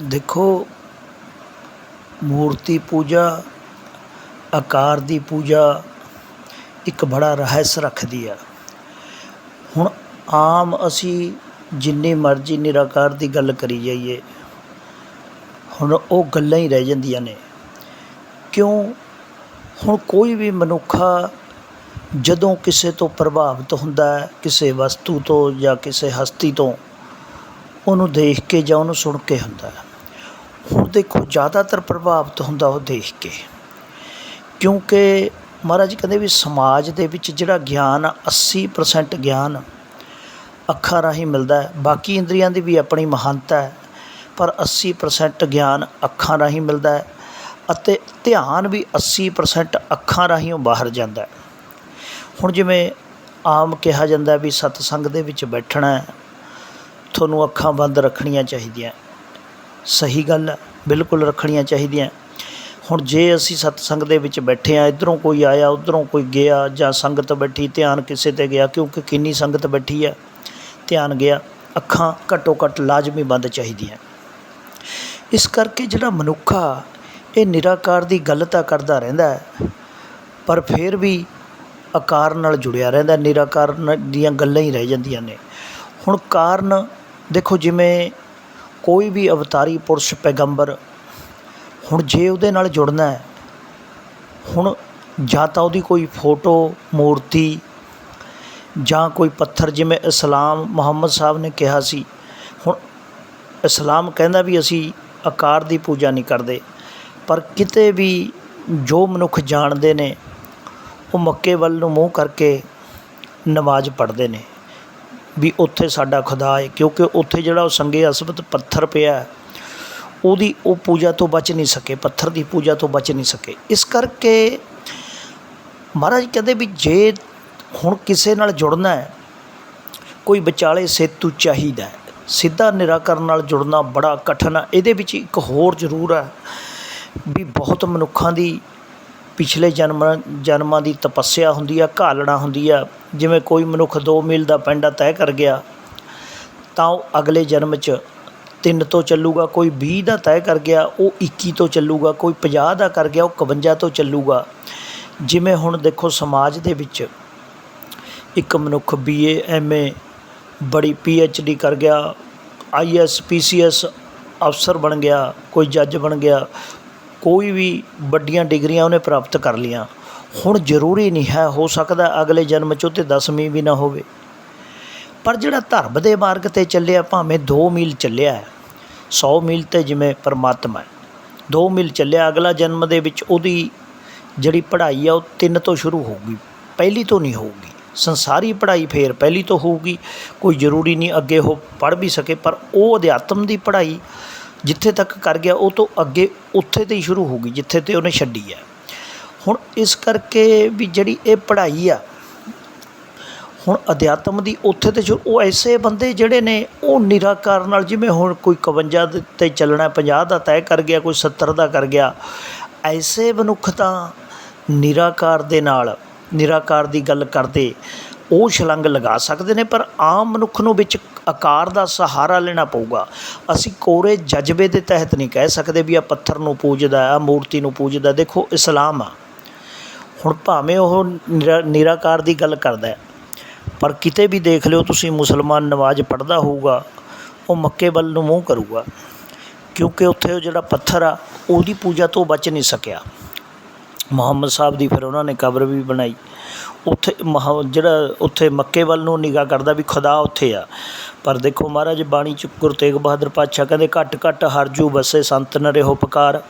ਦੇਖੋ, ਮੂਰਤੀ ਪੂਜਾ, ਆਕਾਰ ਦੀ ਪੂਜਾ ਇੱਕ ਬੜਾ ਰਹੱਸ ਰੱਖਦੀ ਆ। ਹੁਣ ਆਮ ਅਸੀਂ ਜਿੰਨੀ ਮਰਜ਼ੀ ਨਿਰਾਕਾਰ ਦੀ ਗੱਲ ਕਰੀ ਜਾਈਏ, ਹੁਣ ਉਹ ਗੱਲਾਂ ਹੀ ਰਹਿ ਜਾਂਦੀਆਂ ਨੇ। ਕਿਉਂ? ਹੁਣ ਕੋਈ ਵੀ ਮਨੁੱਖਾ ਜਦੋਂ ਕਿਸੇ ਤੋਂ ਪ੍ਰਭਾਵਿਤ ਹੁੰਦਾ ਹੈ, ਕਿਸੇ ਵਸਤੂ ਤੋਂ ਜਾਂ ਕਿਸੇ ਹਸਤੀ ਤੋਂ ਉਹਨੂੰ ਦੇਖ ਕੇ ਜਾਂ ਉਹਨੂੰ ਸੁਣ ਕੇ ਹੁੰਦਾ ਹੁਣ ਦੇਖੋ, ਜ਼ਿਆਦਾਤਰ ਪ੍ਰਭਾਵਿਤ ਹੁੰਦਾ ਉਹ ਦੇਖ ਕੇ। ਕਿਉਂਕਿ ਮਹਾਰਾਜ ਕਹਿੰਦੇ ਵੀ ਸਮਾਜ ਦੇ ਵਿੱਚ ਜਿਹੜਾ ਗਿਆਨ ਆ 80% ਗਿਆਨ ਅੱਖਾਂ ਰਾਹੀਂ ਮਿਲਦਾ ਹੈ। ਬਾਕੀ ਇੰਦਰੀਆਂ ਦੀ ਵੀ ਆਪਣੀ ਮਹਾਨਤਾ ਹੈ, ਪਰ 80% ਗਿਆਨ ਅੱਖਾਂ ਰਾਹੀਂ ਮਿਲਦਾ ਹੈ ਅਤੇ ਧਿਆਨ ਵੀ 80% ਅੱਖਾਂ ਰਾਹੀਂ ਬਾਹਰ ਜਾਂਦਾ ਹੈ। ਹੁਣ ਜਿਵੇਂ ਆਮ ਕਿਹਾ ਜਾਂਦਾ ਵੀ ਸਤਸੰਗ ਦੇ ਵਿੱਚ ਬੈਠਣਾ ਤੁਹਾਨੂੰ ਅੱਖਾਂ ਬੰਦ ਰੱਖਣੀਆਂ ਚਾਹੀਦੀਆਂ। ਸਹੀ ਗੱਲ ਹੈ ਬਿਲਕੁਲ ਰੱਖਣੀਆਂ ਚਾਹੀਦੀਆਂ। ਹੁਣ ਜੇ ਅਸੀਂ ਸਤਸੰਗ ਦੇ ਵਿੱਚ ਬੈਠੇ ਆ ਇਧਰੋਂ ਕੋਈ ਆਇਆ, ਉਧਰੋਂ ਕੋਈ ਗਿਆ ਜਾਂ ਸੰਗਤ ਬੈਠੀ, ਧਿਆਨ ਕਿਸੇ ਤੇ ਗਿਆ, ਕਿਉਂਕਿ ਕਿੰਨੀ ਸੰਗਤ ਬੈਠੀ ਆ, ਧਿਆਨ ਗਿਆ, ਅੱਖਾਂ ਘੱਟੋ ਘੱਟ ਲਾਜ਼ਮੀ ਬੰਦ ਚਾਹੀਦੀਆਂ। ਇਸ ਕਰਕੇ ਜਿਹੜਾ ਮਨੁੱਖਾ, ਇਹ ਨਿਰਾਕਾਰ ਦੀ ਗੱਲ ਤਾਂ ਕਰਦਾ ਰਹਿੰਦਾ ਪਰ ਫਿਰ ਵੀ ਆਕਾਰ ਨਾਲ ਜੁੜਿਆ ਰਹਿੰਦਾ ਨਿਰਾਕਾਰ ਦੀਆਂ ਗੱਲਾਂ ਹੀ ਰਹਿ ਜਾਂਦੀਆਂ ਨੇ। ਹੁਣ ਕਾਰਨ ਦੇਖੋ ਜਿਵੇਂ ਕੋਈ ਵੀ ਅਵਤਾਰੀ, ਪੁਰਸ਼, ਪੈਗੰਬਰ, ਹੁਣ ਜੇ ਉਹਦੇ ਨਾਲ ਜੁੜਨਾ ਹੈ, ਹੁਣ ਜਾਂ ਤਾਂ ਉਹਦੀ ਕੋਈ ਫੋਟੋ, ਮੂਰਤੀ ਜਾਂ ਕੋਈ ਪੱਥਰ, ਜਿਵੇਂ ਇਸਲਾਮ ਮੁਹੰਮਦ ਸਾਹਿਬ ਨੇ ਕਿਹਾ ਸੀ, ਹੁਣ ਇਸਲਾਮ ਕਹਿੰਦਾ ਵੀ ਅਸੀਂ ਆਕਾਰ ਦੀ ਪੂਜਾ ਨਹੀਂ ਕਰਦੇ, ਪਰ ਕਿਤੇ ਵੀ ਜੋ ਮਨੁੱਖ ਜਾਣਦੇ ਨੇ, ਉਹ ਮੱਕੇ ਵੱਲ ਨੂੰ ਮੂੰਹ ਕਰਕੇ ਨਮਾਜ਼ ਪੜ੍ਹਦੇ ਨੇ। ਵੀ ਉੱਥੇ ਸਾਡਾ ਖੁਦਾ ਹੈ, ਕਿਉਂਕਿ ਉੱਥੇ ਜਿਹੜਾ ਉਹ ਸੰਗੇ ਅਸਬਤ ਪੱਥਰ ਪਿਆ ਉਹਦੀ ਉਹ ਪੂਜਾ ਤੋਂ ਬਚ ਨਹੀਂ ਸਕੇ, ਪੱਥਰ ਦੀ ਪੂਜਾ ਤੋਂ ਬਚ ਨਹੀਂ ਸਕੇ। ਇਸ ਕਰਕੇ ਮਹਾਰਾਜ ਕਹਿੰਦੇ ਵੀ ਜੇ ਹੁਣ ਕਿਸੇ ਨਾਲ ਜੁੜਨਾ ਹੈ, ਕੋਈ ਵਿਚਾਲੇ ਸੇਤੂ ਚਾਹੀਦਾ ਹੈ। ਸਿੱਧਾ ਨਿਰਾਕਰਨ ਨਾਲ ਜੁੜਨਾ ਬੜਾ ਕਠਿਨ ਹੈ। ਇਹਦੇ ਵਿੱਚ ਇੱਕ ਹੋਰ ਜ਼ਰੂਰ ਹੈ ਵੀ ਬਹੁਤ ਮਨੁੱਖਾਂ ਦੀ ਪਿਛਲੇ ਜਨਮ, ਜਨਮਾਂ ਦੀ ਤਪੱਸਿਆ ਹੁੰਦੀ ਆ, ਘਾਲਣਾ ਹੁੰਦੀ ਆ। ਜਿਵੇਂ ਕੋਈ ਮਨੁੱਖ ਦੋ ਮੀਲ ਦਾ ਪੈਂਡਾ ਤੈਅ ਕਰ ਗਿਆ, ਤਾਂ ਉਹ ਅਗਲੇ ਜਨਮ 'ਚ ਤਿੰਨ ਤੋਂ ਚੱਲੂਗਾ, ਕੋਈ ਵੀਹ ਦਾ ਤੈਅ ਕਰ ਗਿਆ, ਉਹ 21 ਤੋਂ ਚੱਲੂਗਾ, ਕੋਈ 50 ਦਾ ਕਰ ਗਿਆ, ਉਹ 51 ਤੋਂ ਚੱਲੂਗਾ। ਜਿਵੇਂ ਹੁਣ ਦੇਖੋ ਸਮਾਜ ਦੇ ਵਿੱਚ ਇੱਕ ਮਨੁੱਖ ਬੀਏ ਐਮਏ ਬੜੀ ਪੀਐਚਡੀ ਕਰ ਗਿਆ ਆਈਐਸ ਪੀਸੀਐਸ ਅਫਸਰ ਬਣ ਗਿਆ, ਕੋਈ ਜੱਜ ਬਣ ਗਿਆ ਕੋਈ ਵੀ ਵੱਡੀਆਂ ਡਿਗਰੀਆਂ ਉਹਨੇ ਪ੍ਰਾਪਤ ਕਰ ਲਈਆਂ। ਹੁਣ ਜ਼ਰੂਰੀ ਨਹੀਂ ਹੈ, ਹੋ ਸਕਦਾ ਅਗਲੇ ਜਨਮ 'ਚ ਉਹ 'ਤੇ ਦਸਵੀਂ ਵੀ ਨਾ ਹੋਵੇ। ਪਰ ਜਿਹੜਾ ਧਰਮ ਦੇ ਮਾਰਗ ਤੇ ਚੱਲਿਆ, ਭਾਵੇਂ 2 ਮੀਲ ਚੱਲਿਆ ਹੈ 100 ਮੀਲ ਤੇ ਜਿਵੇਂ ਪਰਮਾਤਮਾ ਹੈ 2 ਮੀਲ ਚੱਲਿਆ, ਅਗਲਾ ਜਨਮ ਦੇ ਵਿੱਚ ਉਹਦੀ ਜਿਹੜੀ ਪੜ੍ਹਾਈ ਆ, ਉਹ ਤਿੰਨ ਤੋਂ ਸ਼ੁਰੂ ਹੋਊਗੀ, ਪਹਿਲੀ ਤੋਂ ਨਹੀਂ ਹੋਊਗੀ। ਸੰਸਾਰੀ ਪੜ੍ਹਾਈ ਫੇਰ ਪਹਿਲੀ ਤੋਂ ਹੋਊਗੀ, ਕੋਈ ਜ਼ਰੂਰੀ ਨਹੀਂ ਅੱਗੇ ਉਹ ਪੜ੍ਹ ਵੀ ਸਕੇ, ਪਰ ਉਹ ਅਧਿਆਤਮ ਦੀ ਪੜ੍ਹਾਈ ਜਿੱਥੇ ਤੱਕ ਕਰ ਗਿਆ, ਉਹ ਤੋਂ ਅੱਗੇ ਉੱਥੇ ਤੇ ਹੀ ਸ਼ੁਰੂ ਹੋ ਗਈ, ਜਿੱਥੇ ਤੇ ਉਹਨੇ ਛੱਡੀ ਹੈ ਹੁਣ ਇਸ ਕਰਕੇ ਵੀ ਜਿਹੜੀ ਇਹ ਪੜ੍ਹਾਈ ਆ, ਹੁਣ ਅਧਿਆਤਮ ਦੀ ਉੱਥੇ ਤੇ ਸ਼ੁਰੂ- ਉਹ ਐਸੇ ਬੰਦੇ ਜਿਹੜੇ ਨੇ, ਉਹ ਨਿਰਾਕਾਰ ਨਾਲ ਜਿਵੇਂ ਹੁਣ ਕੋਈ 51 ਤੇ ਚੱਲਣਾ 50 ਦਾ ਤੈਅ ਕਰ ਗਿਆ, ਕੋਈ 70 ਦਾ ਕਰ ਗਿਆ, ਐਸੇ ਮਨੁੱਖ ਤਾਂ ਨਿਰਾਕਾਰ ਦੇ ਨਾਲ, ਨਿਰਾਕਾਰ ਦੀ ਗੱਲ ਕਰਦੇ ਉਹ ਛਲੰਗ ਲਗਾ ਸਕਦੇ ਨੇ, ਪਰ ਆਮ ਮਨੁੱਖ ਨੂੰ ਵਿੱਚ ਆਕਾਰ ਦਾ ਸਹਾਰਾ ਲੈਣਾ ਪਊਗਾ। ਅਸੀਂ ਕੋਰੇ ਜਜ਼ਬੇ ਦੇ ਤਹਿਤ ਨਹੀਂ ਕਹਿ ਸਕਦੇ ਵੀ ਆ ਪੱਥਰ ਨੂੰ ਪੂਜਦਾ ਆ ਮੂਰਤੀ ਨੂੰ ਪੂਜਦਾ। ਦੇਖੋ, ਇਸਲਾਮ ਆ। ਹੁਣ ਭਾਵੇਂ ਉਹ ਨਿਰਾ- ਨਿਰਾਕਾਰ ਦੀ ਗੱਲ ਕਰਦਾ ਪਰ ਕਿਤੇ ਵੀ ਦੇਖ ਲਿਓ, ਤੁਸੀਂ ਮੁਸਲਮਾਨ ਨਮਾਜ਼ ਪੜ੍ਹਦਾ ਹੋਊਗਾ, ਉਹ ਮੱਕੇ ਵੱਲ ਨੂੰ ਮੂੰਹ ਕਰੂਗਾ, ਕਿਉਂਕਿ ਉੱਥੇ ਉਹ ਜਿਹੜਾ ਪੱਥਰ ਆ, ਉਹਦੀ ਪੂਜਾ ਤੋਂ ਬਚ ਨਹੀਂ ਸਕਿਆ। ਮੁਹੰਮਦ ਸਾਹਿਬ ਦੀ ਫਿਰ ਉਹਨਾਂ ਨੇ ਕਬਰ ਵੀ ਬਣਾਈ। ਉੱਥੇ ਮਹਾ ਜਿਹੜਾ ਉੱਥੇ ਮੱਕੇ ਵੱਲ ਨੂੰ ਨਿਗਾਹ ਕਰਦਾ ਵੀ ਖੁਦਾ ਉੱਥੇ ਆ। ਪਰ ਦੇਖੋ ਮਹਾਰਾਜ ਬਾਣੀ ਚ ਗੁਰੂ ਤੇਗ ਬਹਾਦਰ ਪਾਤਸ਼ਾਹ ਕਹਿੰਦੇ, ਘੱਟ ਘੱਟ ਹਰਜੂ ਵਸੇ, ਸੰਤ ਨ ਰਹਿਓ ਪੁਕਾਰ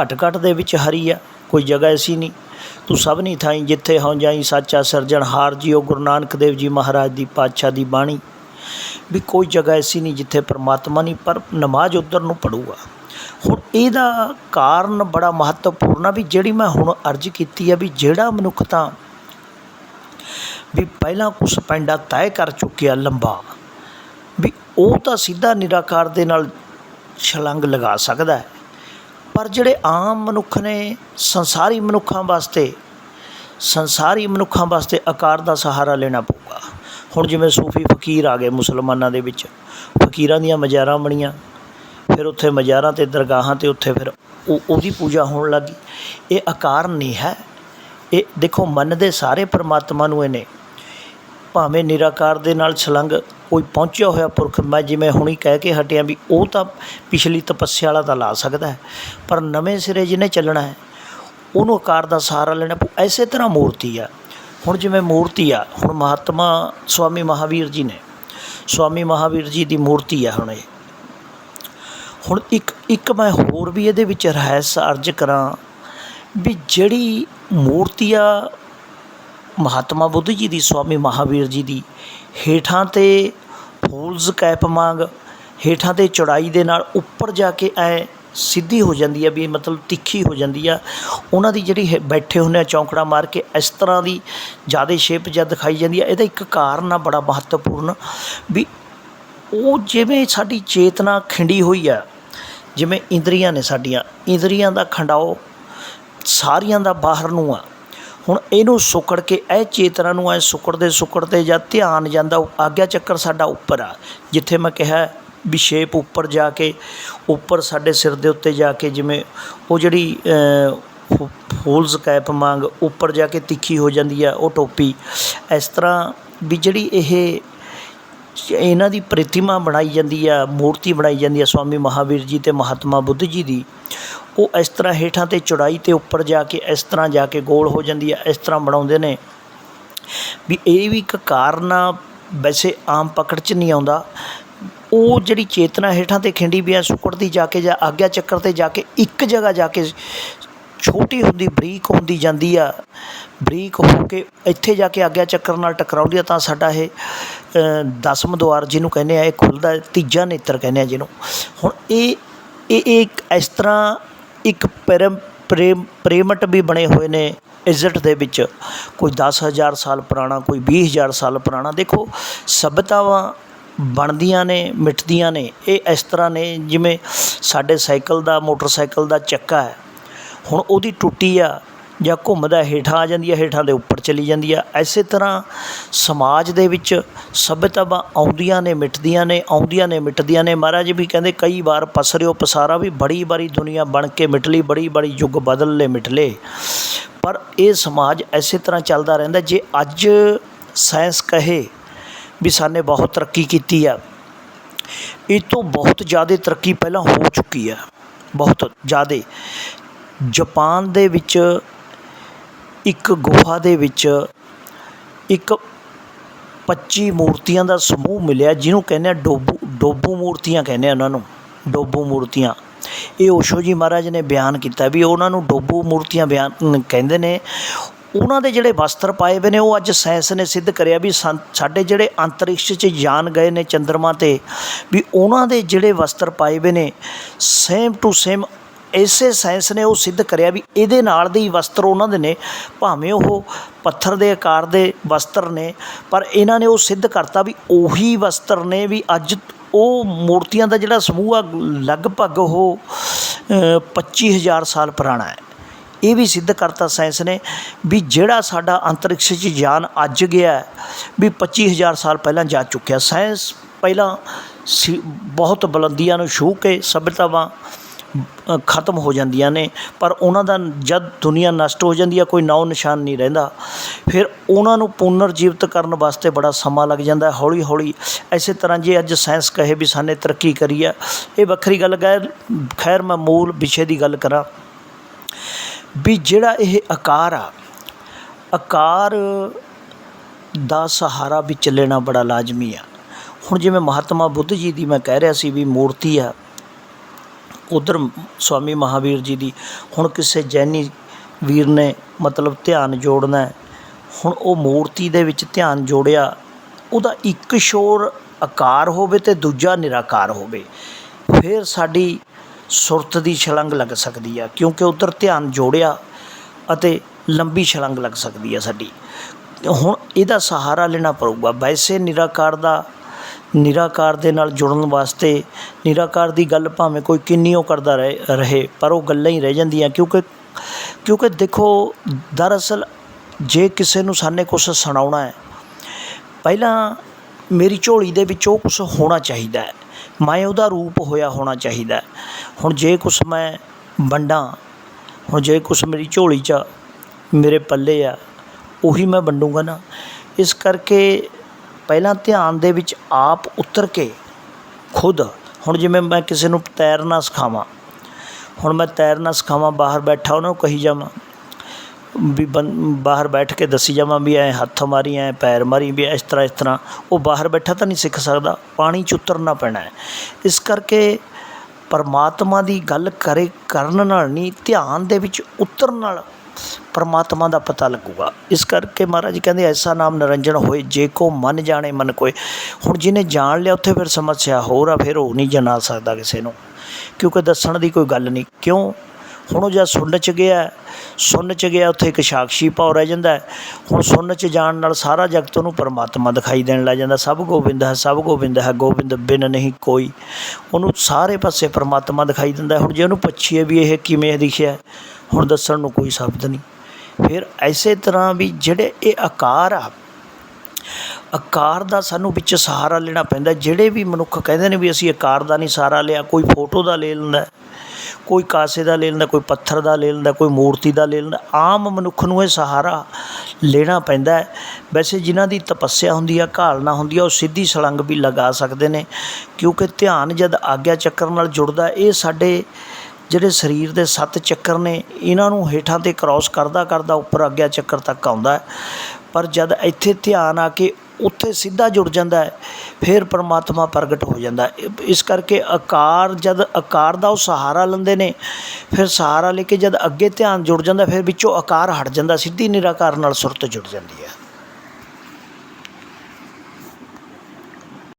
ਘੱਟ ਘੱਟ ਦੇ ਵਿੱਚ ਹਰੀ ਆ, ਕੋਈ ਜਗ੍ਹਾ ਐਸੀ ਨਹੀਂ। ਤੂੰ ਸਭ ਨਹੀਂ ਥਾਈ ਜਿੱਥੇ ਹਉ ਜਾਈ ਸਾਚਾ ਸਿਰਜਣਹਾਰ ਜੀਓ ਗੁਰੂ ਨਾਨਕ ਦੇਵ ਜੀ ਮਹਾਰਾਜ ਦੀ ਪਾਤਸ਼ਾਹ ਦੀ ਬਾਣੀ। ਵੀ ਕੋਈ ਜਗ੍ਹਾ ਐਸੀ ਨਹੀਂ ਜਿੱਥੇ ਪਰਮਾਤਮਾ ਨਹੀਂ ਪਰ ਨਮਾਜ਼ ਉਧਰ ਨੂੰ ਪੜੂਗਾ ਹੁਣ ਇਹਦਾ ਕਾਰਨ ਬੜਾ ਮਹੱਤਵਪੂਰਨ ਆ ਵੀ ਜਿਹੜੀ ਮੈਂ ਹੁਣ ਅਰਜ਼ ਕੀਤੀ ਆ ਵੀ ਜਿਹੜਾ ਮਨੁੱਖ ਤਾਂ ਵੀ ਪਹਿਲਾਂ ਕੁਛ ਪੈਂਡਾ ਤੈਅ ਕਰ ਚੁੱਕਿਆ ਲੰਬਾ, ਵੀ ਉਹ ਤਾਂ ਸਿੱਧਾ ਨਿਰਾਕਾਰ ਦੇ ਨਾਲ ਛਲੰਗ ਲਗਾ ਸਕਦਾ ਪਰ ਜਿਹੜੇ ਆਮ ਮਨੁੱਖ ਨੇ ਸੰਸਾਰੀ ਮਨੁੱਖਾਂ ਵਾਸਤੇ, ਸੰਸਾਰੀ ਮਨੁੱਖਾਂ ਵਾਸਤੇ ਆਕਾਰ ਦਾ ਸਹਾਰਾ ਲੈਣਾ ਪਊਗਾ। ਹੁਣ ਜਿਵੇਂ ਸੂਫੀ ਫਕੀਰ ਆ ਗਏ ਮੁਸਲਮਾਨਾਂ ਦੇ ਵਿੱਚ, ਫਕੀਰਾਂ ਦੀਆਂ ਮਜ਼ਾਰਾਂ ਬਣੀਆਂ, ਫਿਰ ਉੱਥੇ ਮਜ਼ਾਰਾਂ ਤੇ ਦਰਗਾਹਾਂ ਤੇ ਉੱਥੇ ਫਿਰ ਉਹ, ਉਹਦੀ ਪੂਜਾ ਹੋਣ ਲੱਗੀ। ਇਹ ਆਕਾਰ ਨਹੀਂ ਹੈ। ਇਹ ਦੇਖੋ ਮੰਨਦੇ ਸਾਰੇ ਪਰਮਾਤਮਾ ਨੂੰ ਇਹਨੇ ਭਾਵੇਂ ਨਿਰਾਕਾਰ ਦੇ ਨਾਲ ਛਲੰਗ ਕੋਈ ਪਹੁੰਚਿਆ ਹੋਇਆ ਪੁਰਖ, ਮੈਂ ਜਿਵੇਂ ਹੁਣੀ ਕਹਿ ਕੇ ਹਟਿਆ ਵੀ ਉਹ ਤਾਂ ਪਿਛਲੀ ਤਪੱਸਿਆ ਵਾਲਾ ਤਾਂ ਲਾ ਸਕਦਾ ਹੈ, ਪਰ ਨਵੇਂ ਸਿਰੇ ਜਿਹਨੇ ਚੱਲਣਾ ਹੈ, ਉਹਨੂੰ ਆਕਾਰ ਦਾ ਸਹਾਰਾ ਲੈਣਾ ਪਊ, ਐਸੇ ਤਰ੍ਹਾਂ ਮੂਰਤੀ ਆ। ਹੁਣ ਜਿਵੇਂ ਮੂਰਤੀ ਆ, ਹੁਣ ਮਹਾਤਮਾ ਸਵਾਮੀ ਮਹਾਵੀਰ ਜੀ ਨੇ, ਸਵਾਮੀ ਮਹਾਵੀਰ ਜੀ ਦੀ ਮੂਰਤੀ ਆ ਹੁਣ ਇਹ। ਹੁਣ ਇੱਕ ਇੱਕ ਮੈਂ ਹੋਰ ਵੀ ਇਹਦੇ ਵਿੱਚ ਰਹਿਸ ਅਰਜ ਕਰਾਂ ਵੀ ਜਿਹੜੀ ਮੂਰਤੀ ਆ ਮਹਾਤਮਾ ਬੁੱਧ ਜੀ ਦੀ, ਸਵਾਮੀ ਮਹਾਂਵੀਰ ਜੀ ਦੀ ਹੇਠਾਂ ਤੇ ਫੂਲਜ਼ ਕੈਪ ਵਾਂਗ, ਹੇਠਾਂ ਤੇ ਚੌੜਾਈ ਦੇ ਨਾਲ ਉੱਪਰ ਜਾ ਕੇ ਐਂ ਸਿੱਧੀ ਹੋ ਜਾਂਦੀ ਆ ਵੀ ਮਤਲਬ ਤਿੱਖੀ ਹੋ ਜਾਂਦੀ ਆ। ਉਹਨਾਂ ਦੀ ਜਿਹੜੀ ਬੈਠੇ ਹੁੰਦੇ ਆ ਚੌਂਕੜਾ ਮਾਰ ਕੇ ਇਸ ਤਰ੍ਹਾਂ ਦੀ ਜ਼ਿਆਦਾ ਸ਼ੇਪ ਜਦ ਦਿਖਾਈ ਜਾਂਦੀ ਆ। ਇਹਦਾ ਇੱਕ ਕਾਰਨ ਆ ਬੜਾ ਮਹੱਤਵਪੂਰਨ ਵੀ ਉਹ ਜਿਵੇਂ ਸਾਡੀ ਚੇਤਨਾ ਖਿੰਡੀ ਹੋਈ ਆ, ਜਿਵੇਂ ਇੰਦਰੀਆਂ ਨੇ ਸਾਡੀਆਂ, ਇੰਦਰੀਆਂ ਦਾ ਖੰਡਾਓ ਸਾਰੀਆਂ ਦਾ ਬਾਹਰ ਨੂੰ ਆ। ਹੁਣ ਇਹਨੂੰ ਸੁਕੜ ਕੇ, ਇਹ ਚੇਤਨਾ ਨੂੰ ਐ ਸੁਕੜਦੇ ਸੁਕੜਦੇ ਜਾਂ ਧਿਆਨ ਜਾਂਦਾ, ਉਹ ਆਗਿਆ ਚੱਕਰ ਸਾਡਾ ਉੱਪਰ ਆ। ਜਿੱਥੇ ਮੈਂ ਕਿਹਾ ਵੀ ਸ਼ੇਪ ਉੱਪਰ ਜਾ ਕੇ, ਉੱਪਰ ਸਾਡੇ ਸਿਰ ਦੇ ਉੱਤੇ ਜਾ ਕੇ ਜਿਵੇਂ ਉਹ ਜਿਹੜੀ ਫੋਲਸ ਕੈਪ ਵਾਂਗ ਉੱਪਰ ਜਾ ਕੇ ਤਿੱਖੀ ਹੋ ਜਾਂਦੀ ਆ, ਉਹ ਟੋਪੀ। ਇਸ ਤਰ੍ਹਾਂ ਵੀ ਜਿਹੜੀ ਇਹ ਇਹਨਾਂ ਦੀ ਪ੍ਰਤਿਮਾ ਬਣਾਈ ਜਾਂਦੀ ਆ, ਮੂਰਤੀ ਬਣਾਈ ਜਾਂਦੀ ਆ ਸਵਾਮੀ ਮਹਾਵੀਰ ਜੀ ਤੇ ਮਹਾਤਮਾ ਬੁੱਧ ਜੀ ਦੀ। ਉਹ ਇਸ ਤਰ੍ਹਾਂ ਹੇਠਾਂ ਤੇ ਚੌੜਾਈ ਤੇ ਉੱਪਰ ਜਾ ਕੇ, ਇਸ ਤਰ੍ਹਾਂ ਜਾ ਕੇ ਗੋਲ ਹੋ ਜਾਂਦੀ ਆ, ਇਸ ਤਰ੍ਹਾਂ ਬਣਾਉਂਦੇ ਨੇ। ਵੀ ਇਹ ਵੀ ਇੱਕ ਕਾਰਨ ਆ, ਵੈਸੇ ਆਮ ਪਕੜ 'ਚ ਨਹੀਂ ਆਉਂਦਾ। ਉਹ ਜਿਹੜੀ ਚੇਤਨਾ ਹੇਠਾਂ ਤੇ ਖਿੰਡੀ ਵੀ ਆ ਸੁਕੜਦੀ ਜਾ ਕੇ ਜਾਂ ਆਗਿਆ ਚੱਕਰ ਤੇ ਜਾ ਕੇ ਇੱਕ ਜਗ੍ਹਾ ਜਾ ਕੇ ਛੋਟੀ ਹੁੰਦੀ, ਬਰੀਕ ਹੁੰਦੀ ਜਾਂਦੀ ਆ। ਬਰੀਕ ਹੋ ਕੇ ਇੱਥੇ ਜਾ ਕੇ ਆਗਿਆ ਚੱਕਰ ਨਾਲ ਟਕਰਾਉਂਦੀ ਆ, ਤਾਂ ਸਾਡਾ ਇਹ ਦਸਮ ਦੁਆਰ ਜਿਹਨੂੰ ਕਹਿੰਦੇ ਆ, ਇਹ ਖੁੱਲਦਾ, ਤੀਜਾ ਨੇਤਰ ਕਹਿੰਦੇ ਆ ਜਿਹਨੂੰ। ਹੁਣ ਇਹ ਇਹ ਇਹ ਇੱਕ ਇਸ ਤਰ੍ਹਾਂ ਇੱਕ ਪ੍ਰੇਮ ਪ੍ਰੇਮ, ਪ੍ਰੇਮਟ ਵੀ ਬਣੇ ਹੋਏ ਨੇ ਇਜ਼ਟ ਦੇ ਵਿੱਚ। ਕੋਈ 10000 ਸਾਲ ਪੁਰਾਣਾ, ਕੋਈ 20000 ਸਾਲ ਪੁਰਾਣਾ। ਦੇਖੋ ਸਭਿਤਾਵਾਂ ਬਣਦੀਆਂ ਨੇ, ਮਿਟਦੀਆਂ ਨੇ। ਇਹ ਇਸ ਤਰ੍ਹਾਂ ਨੇ ਜਿਵੇਂ ਸਾਡੇ ਸਾਈਕਲ ਦਾ, ਮੋਟਰਸਾਈਕਲ ਦਾ ਚੱਕਾ ਹੈ। ਹੁਣ ਉਹਦੀ ਟੁੱਟੀ ਆ ਜਾਂ ਘੁੰਮਦਾ ਹੇਠਾਂ ਆ ਜਾਂਦੀ ਆ, ਹੇਠਾਂ ਦੇ ਉੱਪਰ ਚਲੀ ਜਾਂਦੀ ਆ। ਇਸੇ ਤਰ੍ਹਾਂ ਸਮਾਜ ਦੇ ਵਿੱਚ ਸਭਿਤਾਵਾਂ ਆਉਂਦੀਆਂ ਨੇ, ਮਿਟਦੀਆਂ ਨੇ, ਆਉਂਦੀਆਂ ਨੇ, ਮਿਟਦੀਆਂ ਨੇ। ਮਹਾਰਾਜ ਵੀ ਕਹਿੰਦੇ ਕਈ ਵਾਰ ਪਸਰਿਓ ਪਸਾਰਾ ਵੀ ਬੜੀ ਵਾਰੀ ਦੁਨੀਆ ਬਣ ਕੇ ਮਿਟਲੀ ਬੜੀ ਬੜੀ ਯੁੱਗ ਬਦਲ ਲੈ ਮਿਟਲੇ ਪਰ ਇਹ ਸਮਾਜ ਇਸੇ ਤਰ੍ਹਾਂ ਚੱਲਦਾ ਰਹਿੰਦਾ ਜੇ ਅੱਜ ਸਾਇੰਸ ਕਹੇ ਵੀ ਸਾਨੇ ਬਹੁਤ ਤਰੱਕੀ ਕੀਤੀ ਆ, ਇਹ ਤੋਂ ਬਹੁਤ ਜ਼ਿਆਦਾ ਤਰੱਕੀ ਪਹਿਲਾਂ ਹੋ ਚੁੱਕੀ ਆ। ਬਹੁਤ ਜ਼ਿਆਦਾ। ਜਪਾਨ ਦੇ ਵਿੱਚ, ਇੱਕ ਗੁਫਾ ਦੇ ਵਿੱਚ, ਇੱਕ 25 ਮੂਰਤੀਆਂ ਦਾ ਸਮੂਹ ਮਿਲਿਆ, ਜਿਹਨੂੰ ਕਹਿੰਦੇ ਆ ਡੋਬੂ ਡੋਬੂ ਮੂਰਤੀਆਂ ਕਹਿੰਦੇ ਆ ਉਹਨਾਂ ਨੂੰ, ਡੋਬੂ ਮੂਰਤੀਆਂ। ਇਹ ਓਸ਼ੋ ਜੀ ਮਹਾਰਾਜ ਨੇ ਬਿਆਨ ਕੀਤਾ ਵੀ ਉਹਨਾਂ ਨੂੰ ਡੋਬੂ ਮੂਰਤੀਆਂ ਬਿਆਨ ਕਹਿੰਦੇ ਨੇ, ਉਹਨਾਂ ਦੇ ਜਿਹੜੇ ਵਸਤਰ ਪਾਏ ਹੋਏ ਨੇ, ਉਹ ਅੱਜ ਸਾਇੰਸ ਨੇ ਸਿੱਧ ਕਰਿਆ ਵੀ ਸੰ- ਸਾਡੇ ਜਿਹੜੇ ਅੰਤਰਿਕਸ਼ 'ਚ ਜਾਣ ਗਏ ਨੇ ਚੰ드ਰਮਾ ਤੇ, ਵੀ ਉਹਨਾਂ ਦੇ ਜਿਹੜੇ ਵਸਤਰ ਪਾਏ ਹੋਏ ਨੇ ਸੇਮ ਟੂ ਸੇਮ ਇਸੇ ਸਾਇੰਸ ਨੇ ਉਹ ਸਿੱਧ ਕਰਿਆ ਵੀ ਇਹਦੇ ਨਾਲ ਦੇ ਹੀ ਵਸਤਰ ਉਹਨਾਂ ਦੇ ਨੇ ਭਾਵੇਂ ਉਹ ਪੱਥਰ ਦੇ ਆਕਾਰ ਦੇ ਵਸਤਰ ਨੇ ਪਰ ਇਹਨਾਂ ਨੇ ਉਹ ਸਿੱਧ ਕਰਤਾ ਵੀ ਉਹੀ ਵਸਤਰ ਨੇ ਵੀ ਅੱਜ ਉਹ ਮੂਰਤੀਆਂ ਦਾ ਜਿਹੜਾ ਸਮੂਹ ਆ ਲਗਭਗ ਉਹ ਅ, 25000 ਸਾਲ ਪੁਰਾਣਾ ਹੈ। ਇਹ ਵੀ ਸਿੱਧ ਕਰਤਾ ਸਾਇੰਸ ਨੇ ਵੀ ਜਿਹੜਾ ਸਾਡਾ ਅੰਤਰਿਕਸ਼ 'ਚ ਯਾਨ ਅੱਜ ਗਿਆ ਹੈ, ਵੀ 25000 ਸਾਲ ਪਹਿਲਾਂ ਜਾ ਚੁੱਕਿਆ। ਸਾਇੰਸ ਪਹਿਲਾਂ ਸੀ- ਬਹੁਤ ਬੁਲੰਦੀਆਂ ਨੂੰ ਛੂਹ ਕੇ ਸਭਿਤਾਵਾਂ ਖਤਮ ਹੋ ਜਾਂਦੀਆਂ ਨੇ, ਪਰ ਉਹਨਾਂ ਦਾ ਜਦ ਦੁਨੀਆ ਨਸ਼ਟ ਹੋ ਜਾਂਦੀ ਹੈ ਕੋਈ ਨਾਉ ਨਿਸ਼ਾਨ ਨਹੀਂ ਰਹਿੰਦਾ। ਫਿਰ ਉਹਨਾਂ ਨੂੰ ਪੁਨਰ ਜੀਵਿਤ ਕਰਨ ਵਾਸਤੇ ਬੜਾ ਸਮਾਂ ਲੱਗ ਜਾਂਦਾ ਹੌਲੀ ਹੌਲੀ ਇਸੇ ਤਰ੍ਹਾਂ ਜੇ ਅੱਜ ਸਾਇੰਸ ਕਹੇ ਵੀ ਸਾਨੇ ਤਰੱਕੀ ਕਰੀ ਹੈ ਇਹ ਵੱਖਰੀ ਗੱਲ ਗੈਰ ਖੈਰ ਮੈਂ ਮੂਲ ਵਿਸ਼ੇ ਦੀ ਗੱਲ ਕਰਾਂ। ਵੀ ਜਿਹੜਾ ਇਹ ਆਕਾਰ ਆ, ਆਕਾਰ ਦਾ ਸਹਾਰਾ ਵੀ ਚੱਲਣਾ ਬੜਾ ਲਾਜ਼ਮੀ ਆ। ਹੁਣ ਜਿਵੇਂ ਮਹਾਤਮਾ ਬੁੱਧ ਜੀ ਦੀ ਮੈਂ ਕਹਿ ਰਿਹਾ ਸੀ ਵੀ ਮੂਰਤੀ ਆ ਉਧਰ ਸਵਾਮੀ ਮਹਾਂਵੀਰ ਜੀ ਦੀ। ਹੁਣ ਕਿਸੇ ਜੈਨੀ ਵੀਰ ਨੇ ਮਤਲਬ ਧਿਆਨ ਜੋੜਨਾ ਹੁਣ ਉਹ ਮੂਰਤੀ ਦੇ ਵਿੱਚ ਧਿਆਨ ਜੋੜਿਆ, ਉਹਦਾ ਇੱਕ ਸ਼ੋਰ ਆਕਾਰ ਹੋਵੇ ਤੇ ਦੂਜਾ ਨਿਰਾਕਾਰ ਹੋਵੇ। ਫਿਰ ਸਾਡੀ ਸੁਰਤ ਦੀ ਛਲੰਗ ਲੱਗ ਸਕਦੀ ਆ, ਕਿਉਂਕਿ ਉਧਰ ਧਿਆਨ ਜੋੜਿਆ ਅਤੇ ਲੰਬੀ ਛਲੰਗ ਲੱਗ ਸਕਦੀ ਆ ਸਾਡੀ। ਹੁਣ ਇਹਦਾ ਸਹਾਰਾ ਲੈਣਾ ਪਊਗਾ। ਵੈਸੇ ਨਿਰਾਕਾਰ ਦਾ ਨਿਰਾਕਾਰ ਦੇ ਨਾਲ ਜੁੜਨ ਵਾਸਤੇ ਨਿਰਾਕਾਰ ਦੀ ਗੱਲ ਭਾਵੇਂ ਕੋਈ ਕਿੰਨੀ ਉਹ ਕਰਦਾ ਰਹੇ ਰਹੇ, ਪਰ ਉਹ ਗੱਲਾਂ ਹੀ ਰਹਿ ਜਾਂਦੀਆਂ, ਕਿਉਂਕਿ ਕਿਉਂਕਿ ਦੇਖੋ, ਦਰਅਸਲ ਜੇ ਕਿਸੇ ਨੂੰ ਸਾਨੇ ਕੁਛ ਸੁਣਾਉਣਾ ਹੈ, ਪਹਿਲਾਂ ਮੇਰੀ ਝੋਲੀ ਦੇ ਵਿੱਚ ਉਹ ਕੁਛ ਹੋਣਾ ਚਾਹੀਦਾ ਹੈ, ਮੈਂ ਉਹਦਾ ਰੂਪ ਹੋਇਆ ਹੋਣਾ ਚਾਹੀਦਾ ਹੁਣ ਜੇ ਕੁਛ ਮੈਂ ਵੰਡਾਂ, ਹੁਣ ਜੇ ਕੁਛ ਮੇਰੀ ਝੋਲੀ 'ਚ ਮੇਰੇ ਪੱਲੇ ਆ, ਉਹੀ ਮੈਂ ਵੰਡੂੰਗਾ ਨਾ। ਇਸ ਕਰਕੇ ਪਹਿਲਾਂ ਧਿਆਨ ਦੇ ਵਿੱਚ ਆਪ ਉਤਰ ਕੇ ਖੁਦ, ਹੁਣ ਜਿਵੇਂ ਮੈਂ ਕਿਸੇ ਨੂੰ ਤੈਰਨਾ ਸਿਖਾਵਾਂ, ਹੁਣ ਮੈਂ ਤੈਰਨਾ ਸਿਖਾਵਾਂ, ਬਾਹਰ ਬੈਠਾ ਉਹਨਾਂ ਨੂੰ ਕਹੀ ਜਾਵਾਂ, ਵੀ ਬੰ, ਬਾਹਰ ਬੈਠ ਕੇ ਦੱਸੀ ਜਾਵਾਂ ਵੀ ਐ ਹੱਥ ਮਾਰੀ, ਐ ਪੈਰ ਮਾਰੀ, ਵੀ ਇਸ ਤਰ੍ਹਾਂ ਇਸ ਤਰ੍ਹਾਂ, ਉਹ ਬਾਹਰ ਬੈਠਾ ਤਾਂ ਨਹੀਂ ਸਿੱਖ ਸਕਦਾ, ਪਾਣੀ 'ਚ ਉਤਰਨਾ ਪੈਣਾ ਹੈ। ਇਸ ਕਰਕੇ ਪਰਮਾਤਮਾ ਦੀ ਗੱਲ ਕਰੇ, ਕਰਨ ਨਾਲ ਨਹੀਂ, ਧਿਆਨ ਦੇ ਵਿੱਚ ਉਤਰਨ ਨਾਲ ਪਰਮਾਤਮਾ ਦਾ ਪਤਾ ਲੱਗੂਗਾ। ਇਸ ਕਰਕੇ ਮਹਾਰਾਜ ਕਹਿੰਦੇ, ਐਸਾ ਨਾਮ ਨਿਰੰਜਨ ਹੋਏ, ਜੇ ਕੋ ਮਨ ਜਾਣੇ, ਮਨ ਕੋਏ। ਹੁਣ ਜਿਹਨੇ ਜਾਣ ਲਿਆ, ਉੱਥੇ ਫਿਰ ਸਮੱਸਿਆ ਹੋਰ ਆ, ਫਿਰ ਉਹ ਨਹੀਂ ਜਨਾ ਸਕਦਾ ਕਿਸੇ ਨੂੰ। ਕਿਉਂਕਿ ਦੱਸਣ ਦੀ ਕੋਈ ਗੱਲ ਨਹੀਂ। ਕਿਉਂ? ਹੁਣ ਉਹ ਜਦ ਸੁਣਨ ਚ ਗਿਆ ਸੁਣਨ ਚ ਗਿਆ, ਉੱਥੇ ਇੱਕ ਸਾਕਸ਼ੀ ਭਾਵ ਰਹਿ ਜਾਂਦਾ ਹੁਣ ਸੁਣਨ ਚ ਜਾਣ ਨਾਲ ਸਾਰਾ ਜਗਤ ਉਹਨੂੰ ਪਰਮਾਤਮਾ ਦਿਖਾਈ ਦੇਣ ਲੱਗ ਜਾਂਦਾ। ਸਭ ਗੋਬਿੰਦ ਹੈ, ਸਭ ਗੋਬਿੰਦ ਹੈ, ਗੋਬਿੰਦ ਬਿਨ ਨਹੀਂ ਕੋਈ। ਉਹਨੂੰ ਸਾਰੇ ਪਾਸੇ ਪਰਮਾਤਮਾ ਦਿਖਾਈ ਦਿੰਦਾ ਹੁਣ ਜੇ ਉਹਨੂੰ ਪੁੱਛੀਏ ਵੀ ਇਹ ਕਿਵੇਂ ਦਿਖਿਆ, ਹੁਣ ਦੱਸਣ ਨੂੰ ਕੋਈ ਸ਼ਬਦ ਨਹੀਂ। ਫਿਰ ਐਸੇ ਤਰ੍ਹਾਂ ਵੀ ਜਿਹੜੇ ਇਹ ਆਕਾਰ ਆ, ਆਕਾਰ ਦਾ ਸਾਨੂੰ ਵਿੱਚ ਸਹਾਰਾ ਲੈਣਾ ਪੈਂਦਾ। ਜਿਹੜੇ ਵੀ ਮਨੁੱਖ ਕਹਿੰਦੇ ਨੇ ਵੀ ਅਸੀਂ ਆਕਾਰ ਦਾ ਨਹੀਂ ਸਹਾਰਾ ਲਿਆ, ਕੋਈ ਫੋਟੋ ਦਾ ਲੈ ਲੈਂਦਾ ਕੋਈ ਕਾਸੇ ਦਾ ਲੈ ਲੈਂਦਾ, ਕੋਈ ਪੱਥਰ ਦਾ ਲੈ ਲੈਂਦਾ, ਕੋਈ ਮੂਰਤੀ ਦਾ ਲੈ ਲੈਂਦਾ। ਆਮ ਮਨੁੱਖ ਨੂੰ ਇਹ ਸਹਾਰਾ ਲੈਣਾ ਪੈਂਦਾ ਵੈਸੇ ਜਿਨ੍ਹਾਂ ਦੀ ਤਪੱਸਿਆ ਹੁੰਦੀ ਆ, ਘਾਲਣਾ ਹੁੰਦੀ ਆ, ਉਹ ਸਿੱਧੀ ਛਲੰਗ ਵੀ ਲਗਾ ਸਕਦੇ ਨੇ। ਕਿਉਂਕਿ ਧਿਆਨ ਜਦ ਆਗਿਆ ਚੱਕਰ ਨਾਲ ਜੁੜਦਾ, ਇਹ ਸਾਡੇ ਜਿਹੜੇ ਸਰੀਰ ਦੇ ਸੱਤ ਚੱਕਰ ਨੇ, ਇਹਨਾਂ ਨੂੰ ਹੇਠਾਂ ਤੇ ਕ੍ਰਾਸ ਕਰਦਾ ਕਰਦਾ ਉੱਪਰ ਆਗਿਆ ਚੱਕਰ ਤੱਕ ਆਉਂਦਾ ਪਰ ਜਦ ਇੱਥੇ ਧਿਆਨ ਆ ਕੇ ਉੱਥੇ ਸਿੱਧਾ ਜੁੜ ਜਾਂਦਾ ਹੈ, ਫਿਰ ਪਰਮਾਤਮਾ ਪ੍ਰਗਟ ਹੋ ਜਾਂਦਾ ਇਸ ਕਰਕੇ ਆਕਾਰ ਜਦ ਆਕਾਰ ਦਾ ਉਹ ਸਹਾਰਾ ਲੈਂਦੇ ਨੇ, ਫਿਰ ਸਹਾਰਾ ਲੈ ਕੇ ਜਦ ਅੱਗੇ ਧਿਆਨ ਜੁੜ ਜਾਂਦਾ, ਫਿਰ ਵਿੱਚੋਂ ਆਕਾਰ ਹਟ ਜਾਂਦਾ, ਸਿੱਧੀ ਨਿਰਾਕਾਰ ਨਾਲ ਸੁਰਤ ਜੁੜ ਜਾਂਦੀ ਹੈ।